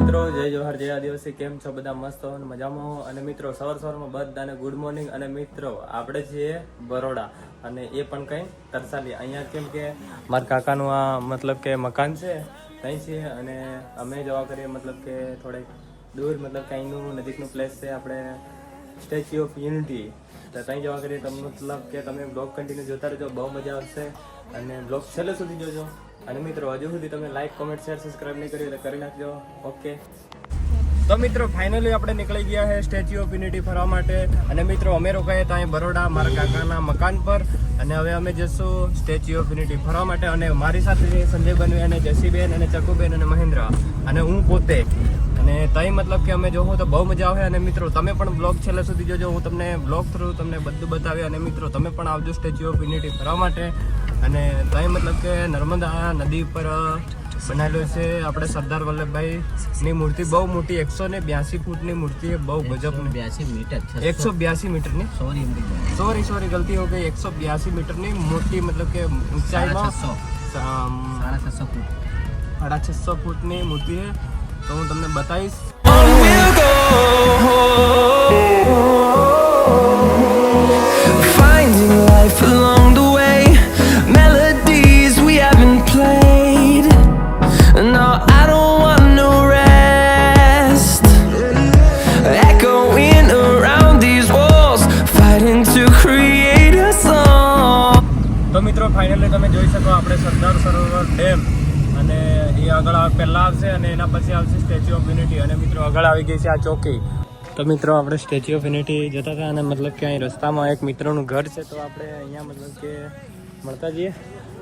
મિત્રો, જય જોહર, જય આદિવાસી. કેમ છો બધા? મસ્ત અને મજામાં હો? અને મિત્રો, સવાર સવારમાં બધાને ગુડ મોર્નિંગ અને મિત્રો, આપણે છીએ બરોડા. અને એ પણ કંઈ તરસાલી. અહીંયા કેમ કે મારા કાકાનું આ મતલબ કે મકાન છે, ત્યાં છીએ. અને અમે જવા કરીએ, મતલબ કે થોડેક દૂર, મતલબ કંઈનું નજીકનું પ્લેસ છે. આપણે સ્ટેચ્યુ ઓફ યુનિટી તો ત્યાં જવા કરીએ તમને મતલબ કે તમે બ્લોગ કન્ટિન્યુ જોતા રહેજો, બહુ મજા આવશે. અને બ્લોગ છેલ્લે સુધી જોજો. અને મિત્રો, હજુ સુધી તમે લાઈક કોમેન્ટ શેર સબસ્ક્રાઈબ નહીં કર્યું એટલે કરી નાખજો. ઓકે તો મિત્રો ફાઇનલી આપણે નીકળી ગયા છે સ્ટેચ્યુ ઓફ યુનિટી ફરવા માટે. અને મિત્રો, અમે રોકાયા હતા અહીં બરોડા, મારા કાકાના મકાન પર. અને હવે અમે જઈશું સ્ટેચ્યુ ઓફ યુનિટી ફરવા માટે. અને મારી સાથે સંજય બનવી અને જસીબેન અને ચકુબેન અને મહેન્દ્ર. અને હું પોતે. અને તઈ મતલબ કે અમે જોવું તો બહુ મજા આવે. અને મિત્રો તમે પણ બ્લોગ છેલ્લે સુધી જોજો. હું તમને બ્લોગ થ્રુ તમને બધું બતાવી અને મિત્રો તમે પણ આવજો સ્ટેચ્યુ ઓફ યુનિટી ફરવા માટે. અને તઈ મતલબ કે નર્મદા નદી પર બનાવેલું છે આપણે સરદાર વલ્લભભાઈ ની મૂર્તિ. બહુ મોટી એકસો ને બ્યાસી ફૂટની મૂર્તિ બહુ ગજબ. બ્યાસી મીટર એકસો બ્યાસી મીટરની? સોરી સોરી સોરી ગલતી હો ગઈ. એકસો બ્યાસી મીટરની મોટી મતલબ કે ઊંચાઈમાં સાડા છસો ફૂટ. સાડા છસો ફૂટની મૂર્તિ છે. તો હું તમને બતાવીશ Finding life along the way, melodies we haven't played. No, I don't want no rest. Echoing around these walls, fighting to create a song. તો મિત્રો ફાઇનલી તમે જોઈ શકો આપણે સરદાર સરોવર ડેમ અને એ આગળ પહેલા આવશે અને એના પછી આવશે સ્ટેચ્યુ ઓફ યુનિટી અને મિત્રો, આગળ આવી ગઈ છે આ ચોકી. તો મિત્રો, આપણે સ્ટેચ્યુ ઓફ યુનિટી જતા હતા અને મતલબ કે અહીં રસ્તામાં એક મિત્રનું ઘર છે. તો આપણે અહીંયા મતલબ કે મળતા જઈએ.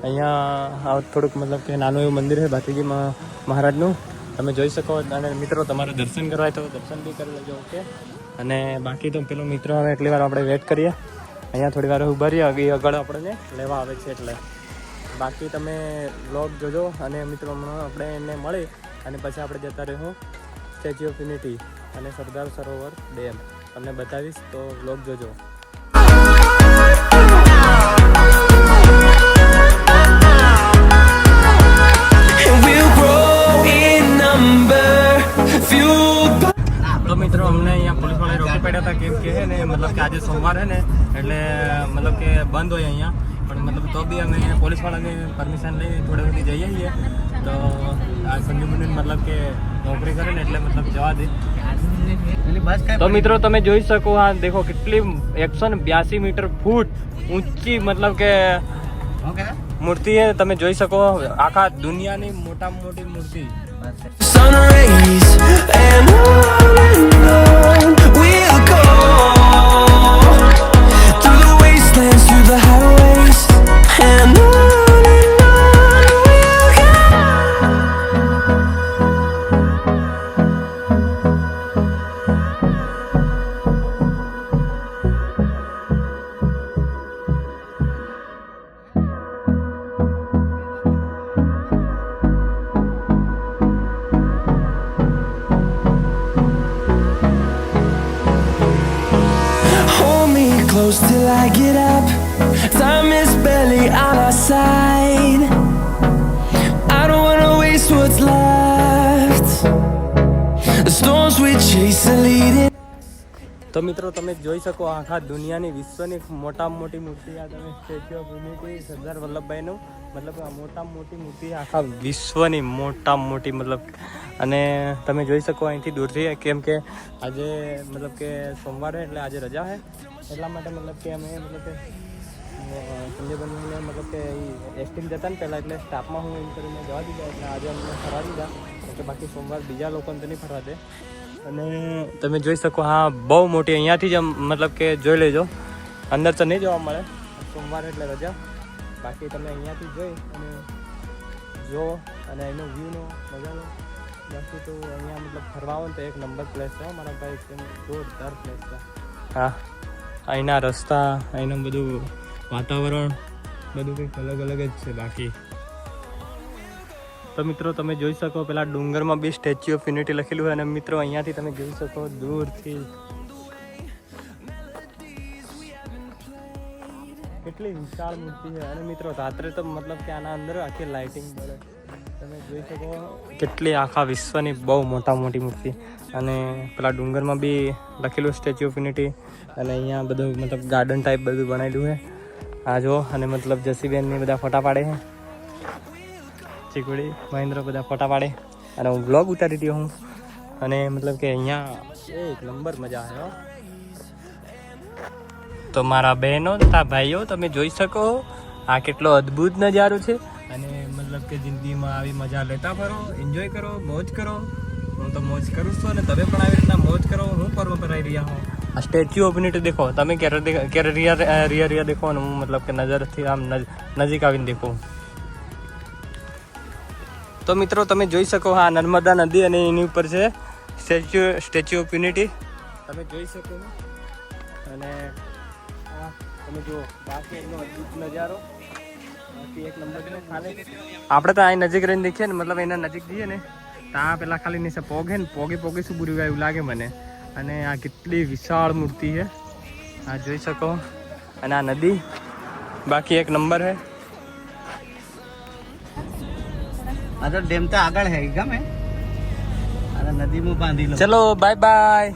અહીંયા થોડુંક મતલબ કે નાનું એવું મંદિર છે ભાતીજી મહારાજનું. તમે જોઈ શકો અને મિત્રો, તમારે દર્શન કરવા તો દર્શન બી કરી લેજો, ઓકે? અને બાકી તો પેલો મિત્રો, હવે એટલી વાર આપણે વેટ કરીએ. અહીંયા થોડી વાર ઊભા રહીએ. આગળ આપણને લેવા આવે છે, એટલે. બાકી તમે બ્લોગ જોજો અને મિત્રો હમણાં આપણે એને મળી અને પછી આપણે જતા રહ્યું સ્ટેચ્યુ ઓફ યુનિટી અને સરદાર સરોવર ડેમ. તમને બતાવીશ તો બ્લોગ જોજો. તો મિત્રો અમને અહીંયા પોલીસવાળા રોકી પડ્યા હતા. કેમ કે હે ને મતલબ કે આજે સોમવાર હે ને એટલે મતલબ કે બંધ હોય અહીંયા. પણ મતલબ તો બી અમે પોલીસ વાળાની પરમિશન લઈ થોડે સુધી જઈએ છીએ તો આ સંજુમની મતલબ કે નોકરી કરે ને એટલે મતલબ જવા દે. પેલી બસ કઈ તો મિત્રો તમે જોઈ શકો આ દેખો કેટલી એકસો ને બ્યાસી મીટર ફૂટ ઊંચી મતલબ કે ઓકે. મૂર્તિ છે તમે જોઈ શકો આખા દુનિયાની મોટામાં મોટી મૂર્તિ. sun rays I get up. Time is barely on our side. I don't wanna waste what's left. The storms we chase are leading. તો મિત્રો, તમે જોઈ શકો આખા દુનિયાની વિશ્વની મોટામાં મોટી મૂર્તિ આ તમે સ્ટેચ્યુ ઓફ યુનિટી, સરદાર વલ્લભભાઈનું મતલબ આ મોટામાં મોટી મૂર્તિ આખા વિશ્વની મોટામાં મોટી, મતલબ, અને તમે જોઈ શકો અહીંથી દૂરથી, કેમ કે આજે, મતલબ કે સોમવારે, એટલે આજે રજા છે એટલા માટે મતલબ કે અમે મતલબ કે સંજયબંધુને મતલબ કે એસટીમ જતા ને પહેલાં એટલે સ્ટાફમાં હું એમ કરીને જવા દીધા એટલે આજે અમને ફરવા દીધા. એટલે બાકી સોમવાર બીજા લોકોને તો નહીં ફરવા દે. અને તમે જોઈ શકો, હા, બહુ મોટી અહીંયાથી જ મતલબ કે જોઈ લેજો. અંદર તો નહીં જોવા મળે. સોમવાર એટલે રજા. બાકી તમે અહીંયાથી જોઈ અને જો અને એનો વ્યૂનો મજા લો. બાકી તો અહીંયા મતલબ ફરવા આવો તો એક નંબર પ્લેસ છે મારા ભાઈ, એકદમ જોરદાર પ્લેસ છે. હા. અહીંના રસ્તા, અહીંનું બધું વાતાવરણ, બધું કંઈક અલગ અલગ જ છે બાકી. તો મિત્રો, તમે જોઈ શકો પેલા ડુંગરમાં બી સ્ટેચ્યુ ઓફ યુનિટી લખેલું હોય અને મિત્રો, અહીંયાથી તમે જોઈ શકો દૂરથી. કેટલી વિશાળ મૂર્તિ છે. અને મિત્રો, રાત્રે તો મતલબ કે આના અંદર આખી લાઇટિંગ શકો કેટલી આખા વિશ્વની બહુ મોટા મોટી મૂર્તિ. અને પેલા ડુંગરમાં બી લખેલું સ્ટેચ્યુ ઓફ યુનિટી અને અહીંયા બધું મતલબ ગાર્ડન ટાઈપ બધું બનાવેલું છે. આ જો, અને મતલબ જસીબેનની બધા ફોટા પાડે છે. ચીકુડી, મહેન્દ્ર બધા ફોટા પાડે. અને હું બ્લોગ ઉતારી રહ્યો હું. અને મતલબ કે અહીંયા એક નંબર મજા આવે તો મારા બહેનો તથા ભાઈઓ, તમે જોઈ શકો આ કેટલો અદ્ભુત નજારો છે. અને મતલબ કે જિંદગીમાં આવી મજા લેતા ફરો એન્જોય કરો, મોજ કરો. હું તો મોજ કરું છું અને તમે પણ આવી રીતના મોજ કરો. હું પર્વ પર રહ્યા હું આ સ્ટેચ્યુ ઓફ યુનિટી દેખો. તમે ક્યારે ક્યારે રિયા રિયા રિયા દેખો અને હું મતલબ કે નજરથી આમ નજીક આવીને દેખું. તો મિત્રો, તમે જોઈ શકો હા, નર્મદા નદી અને એની ઉપર છે સ્ટેચ્યુ સ્ટેચ્યુ ઓફ યુનિટી તમે જોઈ શકો. અને તમે જુઓ, બાકી એનો અદભુત નજારો. આપણે તો અહીં નજીક રહીને દેખીએ ને મતલબ એના નજીક જઈએ ને ત્યાં પેલા ખાલી નીચે પોગે ને પોગે પોગે શું બુરી એવું લાગે મને. અને આ કેટલી વિશાળ મૂર્તિ છે. આ જોઈ શકો. અને આ નદી બાકી એક નંબર છે. આ તો ડેમ તો આગળ હે ગમે. આ નદીમાં બાંધી લો. ચલો બાય બાય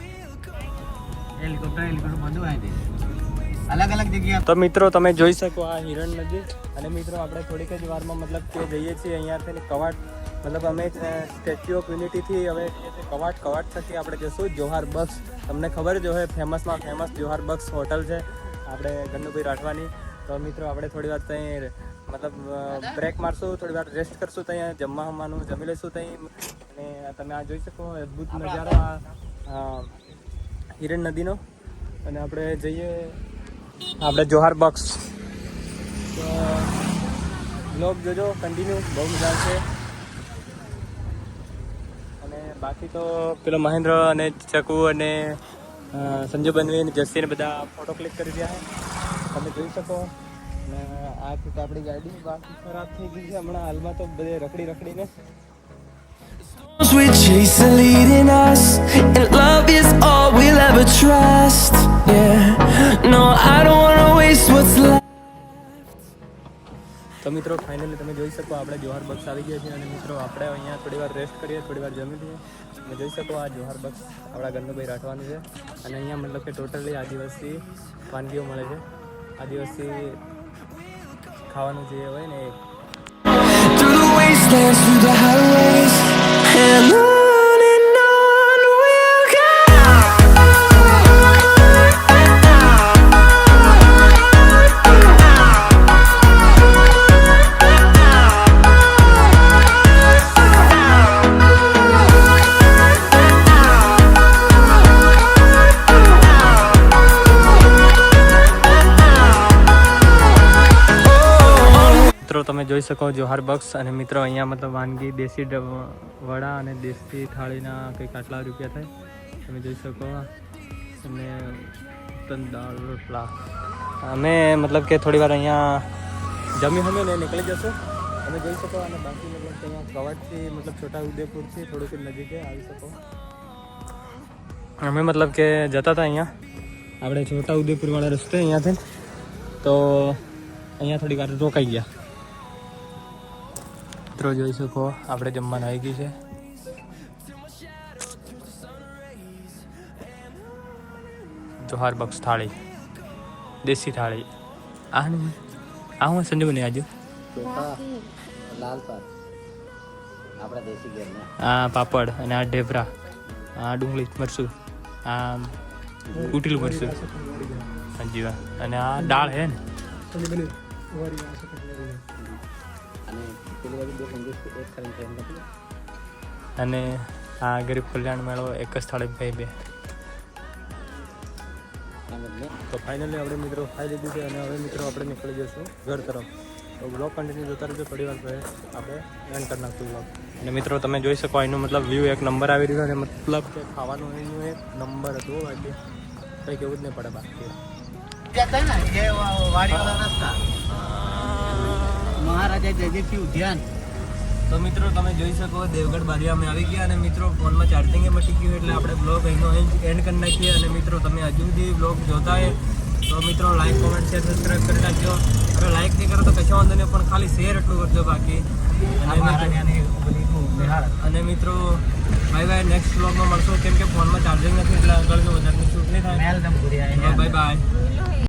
હેલિકોપ્ટર હેલિકોપ્ટર બધું આવી દે. અલગ અલગ જગ્યા. તો મિત્રો, તમે જોઈ શકો આ હિરણ નદી. અને મિત્રો, આપણે થોડીક જ વારમાં મતલબ કે જઈએ છીએ અહીંયાથી કવાટ. મતલબ અમે સ્ટેચ્યુ ઓફ યુનિટીથી હવે કવાટ કવાટ થકી આપણે જશું. જોહાર બક્સ તમને ખબર જ હોય, ફેમસમાં ફેમસ જોહાર બક્સ હોટલ છે. આપણે ગન્નુભાઈ રાઠવાની. તો મિત્રો, આપણે થોડી વાર ત્યાં મતલબ બ્રેક મારશું, થોડી વાર રેસ્ટ કરશું ત્યાં જમવા હમવાનું, જમી લઈશું ત્યાં અને તમે આ જોઈ શકો, અદ્ભુત નજારો આ હિરણ નદીનો. અને આપણે જઈએ આપણે જોહાર બોક્સ બ્લોગ જોજો કન્ટિન્યુ બહુ મજા આવશે. અને બાકી તો પેલો મહેન્દ્ર અને ચકુ અને સંજુ બનવી અને જસ્સીને બધા ફોટો ક્લિક કરી રહ્યા છે. તમે જોઈ શકો. અને આ રીતે આપણી ગાડી બાકી ખરાબ થઈ ગઈ છે. હમણાં હાલમાં તો બધે રખડી રખડીને. મિત્રો ફાઇનલી તમે જોઈ શકો આપણે જોહાર બક્સ આવી ગયા છે અને મિત્રો, આપણે અહીંયા થોડી વાર રેસ્ટ કરીએ, થોડી વાર જમી લઈએ. તમે જોઈ શકો આ જોહાર બક્સ આપણા ગંદુભાઈ રાઠવાનું છે. અને અહીંયા મતલબ કે ટોટલી આદિવાસી વાનગીઓ મળે છે. આદિવાસી ખાવાનું જે હોય ને એ. તમે જોઈ શકો જોહાર બક્સ અને મિત્રો, અહીંયા મતલબ વાનગી, દેશી વડા અને દેશી થાળીના કંઈક આટલા રૂપિયા થાય. તમે જોઈ શકો. અને તંદાળ રોટલા. અમે મતલબ કે થોડી વાર અહીંયા જમી હમે ને નીકળી જશું. તમે જોઈ શકો અને બાકી મતલબ કે અહીંયા કવાડથી મતલબ છોટા ઉદેપુરથી થોડુંક નજીકે આવી શકો. અમે મતલબ કે જતા હતા અહીંયા. આપણે છોટા ઉદેપુર વાળા રસ્તે અહીંયાથી. તો અહીંયા થોડી વાર રોકાઈ ગયા. મિત્રો જોઈ શકો, આપણે જમવાનું આવી ગયું છે. જોહાર બક્ષ થાળી, દેશી થાળી. આ આ હું સંજય બની આજુ? આ પાપડ અને આ ઢેબરા, આ ડુંગળી, મરચું આ ઉટીલું મરચું. હાજી અને આ દાળ હે ને? અને આ ગરીબ કલ્યાણ મેળો એક જ સ્થળે ભાઈ બે. તો ફાઇનલી આપણે મિત્રો ખાઈ લીધું છે અને હવે મિત્રો આપણે નીકળી જઈશું ઘર તરફ. તો બ્લોગ કન્ટિન્યુ જોતા રહેજો થોડી વાર પછી આપણે એન્ડ કરી નાખશું બ્લોગ અને મિત્રો તમે જોઈ શકો એનું મતલબ વ્યૂ એક નંબર આવી રહ્યો અને મતલબ કે ખાવાનું એનું એક નંબર હતું એટલે કંઈ કેવું જ નહીં પડે બાકી. વાડીવાળા રસ્તા મહારાજા જયદેવસિંહ ઉદ્યાન તો મિત્રો તમે જોઈ શકો દેવગઢ બારિયા અમે આવી ગયા અને મિત્રો ફોનમાં ચાર્જિંગ મટી ગયું એટલે આપણે બ્લોગ અહીંનો એન્ડ કરી નાખીએ. અને મિત્રો તમે હજુ સુધી બ્લોગ જોતા હોય તો મિત્રો લાઈક કોમેન્ટ શેર સબસ્ક્રાઈબ કરી નાખજો. હવે લાઈક નહીં કરો તો કશો વાંધો નહીં પણ ખાલી શેર એટલું કરજો બાકી. અને મિત્રો- બાય બાય નેક્સ્ટ બ્લોગમાં મળશું. કેમ કે ફોનમાં ચાર્જિંગ નથી એટલે આગળ વધારે શૂટ નહીં થાય. Bye bye